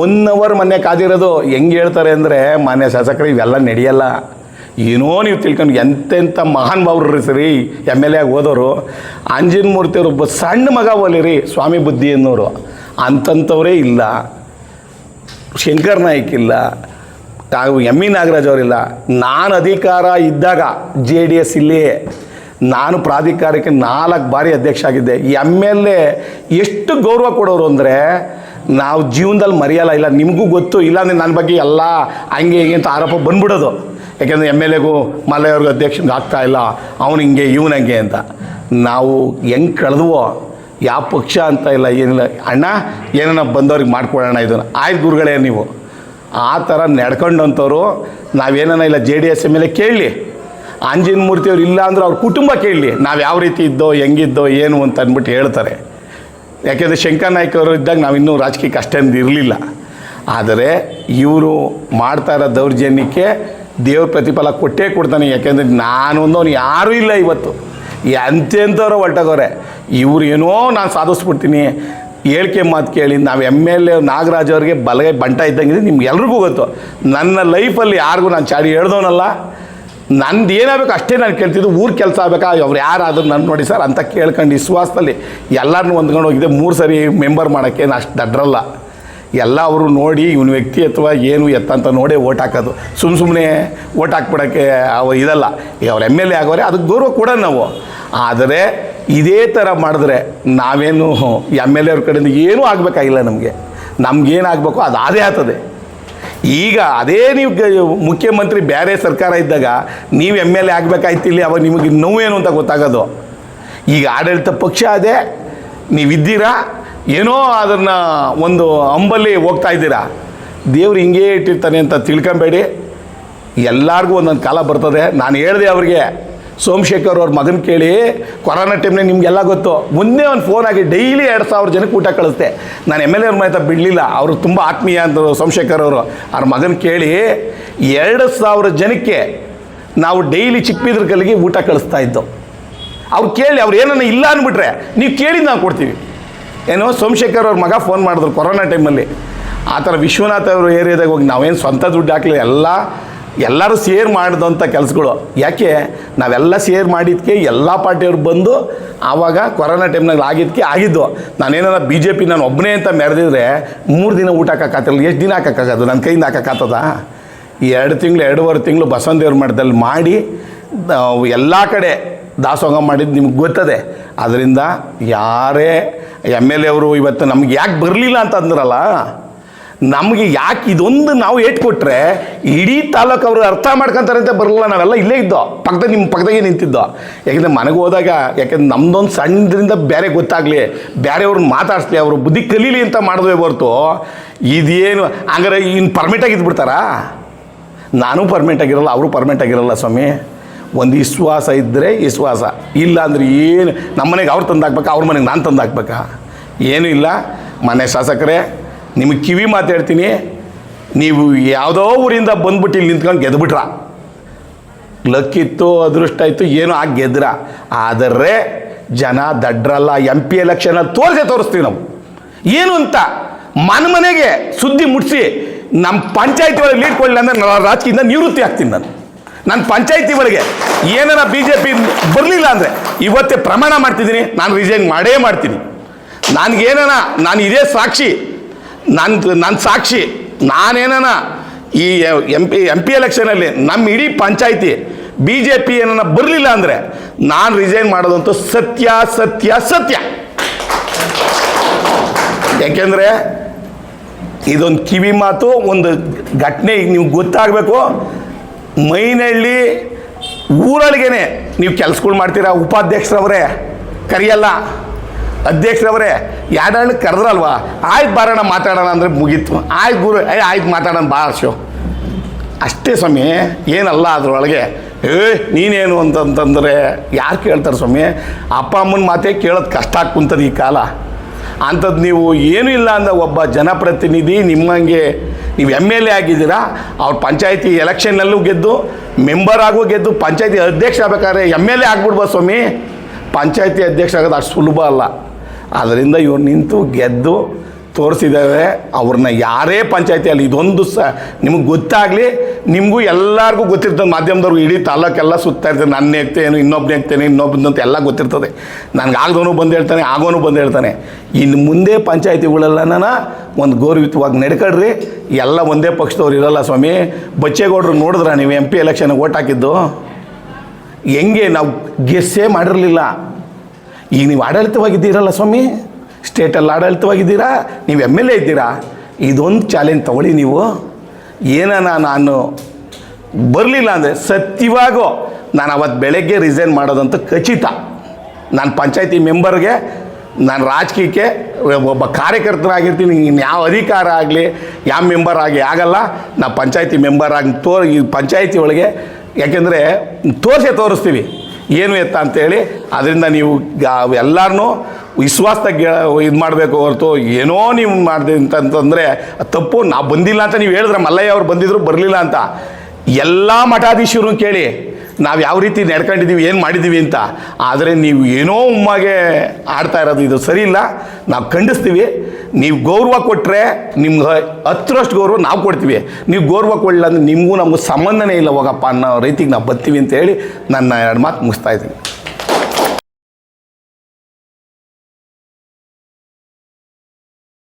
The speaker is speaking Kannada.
ಒನ್ ಅವರ್ ಮೊನ್ನೆ ಕಾದಿರೋದು ಹೆಂಗೆ ಹೇಳ್ತಾರೆ ಅಂದರೆ, ಮಾನ್ಯ ಶಾಸಕರು, ಇವೆಲ್ಲ ನಡೆಯಲ್ಲ. ಏನೋ ನೀವು ತಿಳ್ಕೊಂಡು ಎಂತೆಂಥ ಮಹಾನ್ ಭಾವರು ಸರಿ ಎಂ ಎಲ್ ಎ ಆಗಿ ಓದೋರು ಅಂಜಿನ ಮೂರ್ತಿಯವರು ಒಬ್ಬ ಸಣ್ಣ ಮಗ ಒಲಿರಿ ಸ್ವಾಮಿ ಬುದ್ಧಿ ಅನ್ನೋರು ಅಂತಂಥವರೇ ಇಲ್ಲ. ಶಂಕರ್ ನಾಯ್ಕ್ ಇಲ್ಲ. ಎಂ ಇ ನಾಗರಾಜ್ ಅವರಿಲ್ಲ. ನಾನು ಅಧಿಕಾರ ಇದ್ದಾಗ ಜೆ ಡಿ ಎಸ್ ಇಲ್ಲಿ ನಾನು ಪ್ರಾಧಿಕಾರಕ್ಕೆ ನಾಲ್ಕು ಬಾರಿ ಅಧ್ಯಕ್ಷ ಆಗಿದ್ದೆ. ಎಂ ಎಲ್ ಎ ಎಷ್ಟು ಗೌರವ ಕೊಡೋರು ಅಂದರೆ ನಾವು ಜೀವನದಲ್ಲಿ ಮರೆಯಲ್ಲ, ಇಲ್ಲ, ನಿಮಗೂ ಗೊತ್ತು ಇಲ್ಲಾಂದರೆ ನನ್ನ ಬಗ್ಗೆ ಎಲ್ಲ ಹಂಗೆ ಹೀಗೆ ಅಂತ ಆರೋಪ ಬಂದ್ಬಿಡೋದು. ಯಾಕೆಂದರೆ ಎಂ ಎಲ್ ಎಗೂ ಮಲೆಯವ್ರಿಗೂ ಅಧ್ಯಕ್ಷನಿಗೆ ಆಗ್ತಾ ಇಲ್ಲ, ಅವನು ಹಿಂಗೆ, ಇವನು ಹಂಗೆ ಅಂತ. ನಾವು ಹೆಂಗೆ ಕಳೆದ್ವೋ, ಯಾವ ಪಕ್ಷ ಅಂತ ಇಲ್ಲ, ಏನಿಲ್ಲ. ಅಣ್ಣ ಏನನ್ನ ಬಂದವ್ರಿಗೆ ಮಾಡ್ಕೊಳ್ಳೋಣ ಇದನ್ನು. ಆಯ್ತು ಗುರುಗಳೇ ನೀವು. ಆ ಥರ ನಡ್ಕೊಂಡಂಥವ್ರು ನಾವೇನ ಇಲ್ಲ J D S M L A ಕೇಳಲಿ ಆಂಜಿನ ಮೂರ್ತಿಯವ್ರು ಇಲ್ಲ ಅಂದ್ರೆ ಅವ್ರ ಕುಟುಂಬ ಕೇಳಲಿ, ನಾವು ಯಾವ ರೀತಿ ಇದ್ದೋ, ಹೆಂಗಿದ್ದೋ, ಏನು ಅಂತ ಅಂದ್ಬಿಟ್ಟು ಹೇಳ್ತಾರೆ. ಯಾಕೆಂದರೆ ಶಂಕರ್ ನಾಯ್ಕ ಅವರು ಇದ್ದಾಗ ನಾವು ಇನ್ನೂ ರಾಜಕೀಯಕ್ಕೆ ಅಷ್ಟೊಂದು ಇರಲಿಲ್ಲ. ಆದರೆ ಇವರು ಮಾಡ್ತಾ ಇರೋ ದೌರ್ಜನ್ಯಕ್ಕೆ ದೇವ್ರ ಪ್ರತಿಫಲ ಕೊಟ್ಟೇ ಕೊಡ್ತಾನೆ, ಯಾಕೆಂದರೆ ನಾನು ಒಂದವನು ಯಾರೂ ಇಲ್ಲ ಇವತ್ತು. ಎಂತೆಂಥವ್ರು ಹೊರಟಗೋರೆ ಇವ್ರು ಏನೋ ನಾನು ಸಾಧಿಸ್ಬಿಡ್ತೀನಿ, ಹೇಳಿಕೆ ಮಾತು ಕೇಳಿ, ನಾವು ಎಂ ಎಲ್ ಎ ನಾಗರಾಜ್ ಅವ್ರಿಗೆ ಬಲಗೈ ಬಂಟ ಇದ್ದಂಗೆ ನಿಮ್ಗೆ ಎಲ್ರಿಗೂ ಗೊತ್ತು. ನನ್ನ ಲೈಫಲ್ಲಿ ಯಾರಿಗೂ ನಾನು ಚಾಡಿ ಹೇಳ್ದವನಲ್ಲ. ನಂದು ಏನಾಗಬೇಕು ಅಷ್ಟೇ ನಾನು ಕೇಳ್ತಿದ್ದು, ಊರು ಕೆಲಸ ಆಗಬೇಕಾ? ಅವ್ರು ಯಾರಾದರೂ ನನ್ನ ನೋಡಿ ಸರ್ ಅಂತ ಕೇಳ್ಕೊಂಡು ವಿಶ್ವಾಸದಲ್ಲಿ ಎಲ್ಲರನ್ನೂ ಹೊಂದ್ಕೊಂಡು ಹೋಗಿದೆ. ಮೂರು ಸರಿ ಮೆಂಬರ್ ಮಾಡೋಕ್ಕೇನು ಅಷ್ಟು ದಡ್ರಲ್ಲ. ಎಲ್ಲ ಅವರು ನೋಡಿ ಇವನ ವ್ಯಕ್ತಿ ಅಥವಾ ಏನು ಎತ್ತ ಅಂತ ನೋಡೇ ಓಟ್ ಹಾಕೋದು. ಸುಮ್ಮ ಸುಮ್ಮನೆ ಓಟ್ ಹಾಕ್ಬಿಡೋಕ್ಕೆ ಅವ ಇದಲ್ಲ. ಅವ್ರು ಎಂ ಎಲ್ ಎ ಆಗೋರೆ, ಅದಕ್ಕೆ ಗೌರವ ಕೂಡ ನಾವು. ಆದರೆ ಇದೇ ಥರ ಮಾಡಿದ್ರೆ ನಾವೇನು ಎಂ ಎಲ್ ಎ ಅವ್ರ ಕಡೆಯಿಂದ ಏನೂ ಆಗಬೇಕಾಗಿಲ್ಲ ನಮಗೆ. ನಮ್ಗೇನಾಗಬೇಕು ಅದು ಅದೇ ಆಗ್ತದೆ. ಈಗ ಅದೇ ನೀವು ಮುಖ್ಯಮಂತ್ರಿ ಬೇರೆ ಸರ್ಕಾರ ಇದ್ದಾಗ ನೀವು ಎಂ ಎಲ್ ಎ ಆಗಬೇಕಾಯ್ತಿಲ್ಲ ಅವಾಗ ನಿಮಗೆ ನೋವೇನು ಅಂತ ಗೊತ್ತಾಗೋದು. ಈಗ ಆಡಳಿತ ಪಕ್ಷ ಅದೇ, ನೀವಿದ್ದೀರಾ? ಏನೋ ಅದನ್ನು ಒಂದು ಅಂಬಲ್ಲಿ ಹೋಗ್ತಾ ಇದ್ದೀರಾ? ದೇವ್ರು ಹಿಂಗೇ ಇಟ್ಟಿರ್ತಾನೆ ಅಂತ ತಿಳ್ಕೊಬೇಡಿ. ಎಲ್ಲರಿಗೂ ಒಂದೊಂದು ಕಾಲ ಬರ್ತದೆ. ನಾನು ಹೇಳಿದೆ ಅವ್ರಿಗೆ ಸೋಮಶೇಖರ್ ಅವ್ರ ಮಗನ ಕೇಳಿ, ಕೊರೋನಾ ಟೈಮ್ನಾಗ ನಿಮಗೆಲ್ಲ ಗೊತ್ತು. ಮುಂದೆ ಒಂದು ಫೋನ್ ಆಗಿ ಡೈಲಿ ಎರಡು ಸಾವಿರ ಜನಕ್ಕೆ ಊಟ ಕಳಿಸ್ದೆ. ನಾನು ಎಂ ಎಲ್ ಎ ಮನೆ ಬಿಡಲಿಲ್ಲ. ಅವರು ತುಂಬ ಆತ್ಮೀಯ ಅಂದರು ಸೋಮಶೇಖರ್ ಅವರು. ಅವ್ರ ಮಗನ ಕೇಳಿ, ಎರಡು ಸಾವಿರ ಜನಕ್ಕೆ ನಾವು ಡೈಲಿ ಚಿಕ್ಕಬಿದ್ರ ಕಲ್ಲಿಗೆ ಊಟ ಕಳಿಸ್ತಾ ಇದ್ದೋ. ಅವ್ರು ಕೇಳಿ, ಅವ್ರು ಏನನ್ನ ಇಲ್ಲ ಅಂದ್ಬಿಟ್ರೆ, ನೀವು ಕೇಳಿ ನಾವು ಕೊಡ್ತೀವಿ. ಏನೋ ಸೋಮಶೇಖರ್ ಅವ್ರ ಮಗ ಫೋನ್ ಮಾಡಿದ್ರು ಕೊರೋನಾ ಟೈಮಲ್ಲಿ ಆ ಥರ ವಿಶ್ವನಾಥ್ ಅವರು ಏರಿಯಾದಾಗ ಹೋಗಿ ನಾವೇನು ಸ್ವಂತ ದುಡ್ಡು ಹಾಕಲಿ ಎಲ್ಲ ಎಲ್ಲರೂ ಸೇರ್ ಮಾಡಿದಂಥ ಕೆಲಸಗಳು. ಯಾಕೆ? ನಾವೆಲ್ಲ ಸೇರ್ ಮಾಡಿದ್ಕೆ ಎಲ್ಲ ಪಾರ್ಟಿಯವ್ರು ಬಂದು ಆವಾಗ ಕೊರೋನಾ ಟೈಮ್ನಾಗ ಆಗಿದ್ಕೆ ಆಗಿದ್ದು. ನಾನೇನಾರ ಬಿ ಜೆ ಪಿ ನಾನು ಒಬ್ಬನೇ ಅಂತ ಮೆರೆದಿದ್ರೆ ಮೂರು ದಿನ ಊಟ ಹಾಕೋಕ್ಕಾಗಲ್ಲ ಎಷ್ಟು ದಿನ ಹಾಕೋಕ್ಕಾಗೋದು ನನ್ನ ಕೈಯಿಂದ ಹಾಕೋಕ್ಕಾಗ್ತದ ಎರಡು ತಿಂಗಳು, ಎರಡೂವರೆ ತಿಂಗಳು ಬಸವಂತೇವ್ರ ಮಠದಲ್ಲಿ ಮಾಡಿ ಎಲ್ಲ ಕಡೆ ದಾಸೋಹ ಮಾಡಿದ್ದು ನಿಮ್ಗೆ ಗೊತ್ತದೆ. ಅದರಿಂದ ಯಾರೇ ಎಂ ಎಲ್ ಎ ಅವರು ಇವತ್ತು ನಮ್ಗೆ ಯಾಕೆ ಬರಲಿಲ್ಲ ಅಂತ ಅಂದ್ರಲ್ಲ ನಮಗೆ ಯಾಕೆ ಇದೊಂದು ನಾವು ಏಟ್ ಕೊಟ್ಟರೆ ಇಡೀ ತಾಲೂಕು ಅವರು ಅರ್ಥ ಮಾಡ್ಕೊಂತಾರೆ ಅಂತ ಬರಲಿಲ್ಲ ನಾವೆಲ್ಲ ಇಲ್ಲೇ ಇದ್ದೋ, ಪಕ್ಕದ ನಿಮ್ಮ ಪಕ್ಕದಾಗೆ ನಿಂತಿದ್ದೋ. ಯಾಕೆಂದರೆ ಮನೆಗೆ ಹೋದಾಗ, ಯಾಕೆಂದ್ರೆ ನಮ್ದೊಂದು ಸಣ್ಣದ್ರಿಂದ ಬೇರೆ ಗೊತ್ತಾಗಲಿ ಬೇರೆಯವ್ರನ್ನ ಮಾತಾಡಿಸ್ಲಿ, ಅವರು ಬುದ್ಧಿ ಕಲೀಲಿ ಅಂತ ಮಾಡಿದ್ವಿ ಹೊರ್ತು, ಇದೇನು, ಹಂಗಾರೆ ಇನ್ನು ಪರ್ಮಿಟಾಗಿ ಇದ್ಬಿಡ್ತಾರಾ? ನಾನು ಪರ್ಮನೆಂಟ್ ಆಗಿರಲ್ಲ, ಅವರು ಪರ್ಮನೆಂಟ್ ಆಗಿರಲ್ಲ ಸ್ವಾಮಿ. ಒಂದು ವಿಶ್ವಾಸ ಇದ್ದರೆ ವಿಶ್ವಾಸ. ಇಲ್ಲ ಅಂದರೆ ಏನು ನಮ್ಮ ಮನೆಗೆ ಅವ್ರು ತಂದು ಹಾಕ್ಬೇಕಾ ಅವ್ರ ಮನೆಗೆ ನಾನು ತಂದು ಹಾಕ್ಬೇಕಾ ಏನೂ ಇಲ್ಲ. ಮನೆ ಶಾಸಕರೇ ನಿಮಗೆ ಕಿವಿ ಮಾತಾಡ್ತೀನಿ ನೀವು ಯಾವುದೋ ಊರಿಂದ ಬಂದ್ಬಿಟ್ಟು ಇಲ್ಲಿ ನಿಂತ್ಕೊಂಡು ಗೆದ್ಬಿಟ್ರ. ಲಕ್ಕಿತ್ತು, ಅದೃಷ್ಟ ಇತ್ತು, ಏನೋ ಆಗಿ ಗೆದ್ರ ಆದರೆ ಜನ ದಡ್ರಲ್ಲ ಎಂ ಪಿ ಎಲೆಕ್ಷನಲ್ಲಿ ತೋರಿಸೇ ತೋರಿಸ್ತೀವಿ ನಾವು. ಏನು ಅಂತ ಮನ ಮನೆಗೆ ಸುದ್ದಿ ಮುಟ್ಟಿಸಿ ನಮ್ಮ ಪಂಚಾಯತಿ ಒಳಗೆ ಲೀಡ್ ಕೊಡಲಿಲ್ಲ ಅಂದ್ರೆ ನಾನು ರಾಜಕೀಯದಿಂದ ನಿವೃತ್ತಿ ಆಗ್ತೀನಿ ನಾನು. ನನ್ನ ಪಂಚಾಯತಿ ಒಳಗೆ ಏನಾರ ಬಿ ಜೆ ಪಿ ಬರಲಿಲ್ಲ ಅಂದರೆ ಇವತ್ತೇ ಪ್ರಮಾಣ ಮಾಡ್ತಿದ್ದೀನಿ, ನಾನು ರಿಸೈನ್ ಮಾಡೇ ಮಾಡ್ತೀನಿ. ನನಗೇನಾರ ನಾನು ಇದೇ ಸಾಕ್ಷಿ ನನ್ನ ನನ್ನ ಸಾಕ್ಷಿ ನಾನೇನ ಈ ಎಂ ಪಿ ಎಂ ಪಿ ಎಲೆಕ್ಷನಲ್ಲಿ ನಮ್ಮ ಇಡೀ ಪಂಚಾಯಿತಿ ಬಿ ಜೆ ಪಿ ಏನನ್ನ ಬರಲಿಲ್ಲ ಅಂದರೆ ನಾನು ರಿಸೈನ್ ಮಾಡೋದಂತೂ ಸತ್ಯ ಸತ್ಯ ಸತ್ಯ. ಯಾಕೆಂದರೆ ಇದೊಂದು ಕಿವಿ ಮಾತು, ಒಂದು ಘಟನೆ ಈಗ ನೀವು ಗೊತ್ತಾಗಬೇಕು. ಮೈನಳ್ಳಿ ಊರೊಳಗೇನೆ ನೀವು ಕೆಲಸಗಳು ಮಾಡ್ತೀರಾ, ಉಪಾಧ್ಯಕ್ಷರವರೇ, ಕರಿಯಲ್ಲ. ಅಧ್ಯಕ್ಷರವರೇ ಯಾಡಣ್ಣ ಕರೆದ್ರಲ್ವಾ? ಆಯ್ತು ಬಾರೋಣ ಮಾತಾಡೋಣ ಅಂದರೆ ಮುಗೀತು. ಆಯ್ತು ಗುರು, ಏ, ಆಯ್ತು ಮಾತಾಡೋಣ ಭಾಳ ಶೋ ಅಷ್ಟೇ ಸ್ವಾಮಿ, ಏನಲ್ಲ ಅದರೊಳಗೆ, ಏ, ನೀನೇನು ಅಂತಂತಂದರೆ, ಯಾರು ಕೇಳ್ತಾರೆ ಸ್ವಾಮಿ? ಅಪ್ಪ, ಅಮ್ಮನ ಮಾತೇ ಕೇಳೋದು ಕಷ್ಟ ಆಗಿ ಈ ಕಾಲ. ಅಂಥದ್ದು ನೀವು ಏನೂ ಇಲ್ಲ ಅಂದ ಒಬ್ಬ ಜನಪ್ರತಿನಿಧಿ ನಿಮ್ಮಂಗೆ, ನೀವು ಎಂ ಎಲ್ ಎ ಆಗಿದ್ದೀರಾ, ಅವ್ರ ಪಂಚಾಯತಿ ಎಲೆಕ್ಷನ್ನಲ್ಲೂ ಗೆದ್ದು, ಮೆಂಬರ್ ಆಗೋ ಗೆದ್ದು ಪಂಚಾಯತಿ ಅಧ್ಯಕ್ಷ ಆಗ್ಬೇಕಾದ್ರೆ ಎಂ ಎಲ್ ಎ ಆಗ್ಬಿಡ್ಬೋದು ಸ್ವಾಮಿ. ಪಂಚಾಯತಿ ಅಧ್ಯಕ್ಷ ಆಗೋದು ಅಷ್ಟು ಸುಲಭ ಅಲ್ಲ. ಅದರಿಂದ ಇವ್ರು ನಿಂತು ಗೆದ್ದು ತೋರಿಸಿದ್ದಾರೆ ಅವ್ರನ್ನ ಯಾರೇ ಪಂಚಾಯತಿಯಲ್ಲಿ ಇದೊಂದು ಸ, ನಿಮಗೆ ಗೊತ್ತಾಗಲಿ, ನಿಮಗೂ ಎಲ್ಲರಿಗೂ ಗೊತ್ತಿರ್ತದೆ. ಮಾಧ್ಯಮದವ್ರು ಇಡೀ ತಾಲೂಕೆಲ್ಲ ಸುತ್ತಾ ಇರ್ತದೆ. ನನ್ನ ಹೇಗ್ತೇನೆ ಇನ್ನೊಬ್ಬನೇ ಆಗ್ತೇನೆ ಇನ್ನೊಬ್ಬನಂತ ಎಲ್ಲ ಗೊತ್ತಿರ್ತದೆ. ನನಗೆ ಆಗದವನು ಬಂದು ಹೇಳ್ತಾನೆ, ಆಗೋನು ಬಂದು ಹೇಳ್ತಾನೆ. ಇನ್ನು ಮುಂದೆ ಪಂಚಾಯತಿಗಳೆಲ್ಲನ ಒಂದು ಗೌರವಿತವಾಗಿ ನಡ್ಕೊಳ್ರಿ. ಎಲ್ಲ ಒಂದೇ ಪಕ್ಷದವ್ರು ಇರಲ್ಲ ಸ್ವಾಮಿ. ಬಚ್ಚೇಗೌಡರು ನೋಡಿದ್ರ ನೀವು ಎಂ ಪಿ ಎಲೆಕ್ಷನ್ಗೆ ಓಟ್ ಹಾಕಿದ್ದು? ಹೆಂಗೆ? ನಾವು ಗೆಸ್ಸೇ ಮಾಡಿರಲಿಲ್ಲ. ಈಗ ನೀವು ಆಡಳಿತವಾಗಿದ್ದೀರಲ್ಲ ಸ್ವಾಮಿ? ಸ್ಟೇಟಲ್ಲಿ ಆಡಳಿತವಾಗಿದ್ದೀರಾ? ನೀವು ಎಂ ಎಲ್ ಎ ಇದ್ದೀರಾ? ಇದೊಂದು ಚಾಲೆಂಜ್ ತಗೊಳ್ಳಿ ನೀವು. ಏನಾನ ನಾನು? ಬರಲಿಲ್ಲ ಅಂದರೆ ಸತ್ಯವಾಗೋ, ನಾನು ಅವತ್ತು ಬೆಳಗ್ಗೆ ರಿಸೈನ್ ಮಾಡೋದಂತ ಖಚಿತ. ನಾನು ಪಂಚಾಯತಿ ಮೆಂಬರ್ಗೆ ನಾನು ರಾಜಕೀಯಕ್ಕೆ, ಒಬ್ಬ ಕಾರ್ಯಕರ್ತನಾಗಿರ್ತೀನಿ ಯಾವ ಅಧಿಕಾರ ಆಗಲಿ, ಯಾವ ಮೆಂಬರ್ ಆಗಿ ಆಗಲ್ಲ. ನಾನು ಪಂಚಾಯತಿ ಮೆಂಬರ್ ಆಗಿ ತೋರಿ, ಈ ಪಂಚಾಯತಿ ಒಳಗೆ, ಯಾಕೆಂದರೆ ತೋರಿಸೇ ತೋರಿಸ್ತೀವಿ. ಏನು ಎತ್ತ ಅಂತೇಳಿ, ಅದರಿಂದ ನೀವು ಎಲ್ಲರನ್ನೂ ವಿಶ್ವಾಸದಾಗ ಇದು ಮಾಡಬೇಕು ಹೊರತು ಏನೋ ನೀವು ಮಾಡಿದೆ ಅಂತಂತಂದರೆ ತಪ್ಪು ನಾವು ಬಂದಿಲ್ಲ ಅಂತ ನೀವು ಹೇಳಿದ್ರೆ ಮಲ್ಲಯ್ಯ ಅವ್ರು ಬಂದಿದ್ರು ಬರಲಿಲ್ಲ ಅಂತ. ಎಲ್ಲ ಮಠಾಧೀಶರು ಕೇಳಿ ನಾವು ಯಾವ ರೀತಿ ನಡ್ಕೊಂಡಿದ್ದೀವಿ ಏನು ಮಾಡಿದ್ದೀವಿ ಅಂತ. ಆದರೆ ನೀವು ಏನೋ ಉಮ್ಮಾಗೆ ಆಡ್ತಾ ಇರೋದು, ಇದು ಸರಿ ಇಲ್ಲ. ನಾವು ಖಂಡಿಸ್ತೀವಿ. ನೀವು ಗೌರವ ಕೊಟ್ಟರೆ ನಿಮ್ಗೆ ಹತ್ತರಷ್ಟು ಗೌರವ ನಾವು ಕೊಡ್ತೀವಿ. ನೀವು ಗೌರವ ಕೊಡಲಿಲ್ಲ ಅಂದರೆ ನಿಮಗೂ ನಮಗೂ ಸಂಬಂಧನೇ ಇಲ್ಲ ಹೋಗಪ್ಪ ಅನ್ನೋ ರೀತಿಗೆ ನಾವು ಬರ್ತೀವಿ ಅಂತ ಹೇಳಿ ನನ್ನ ಎರಡು ಮಾತು ಮುಗಿಸ್ತಾ ಇದ್ದೀನಿ.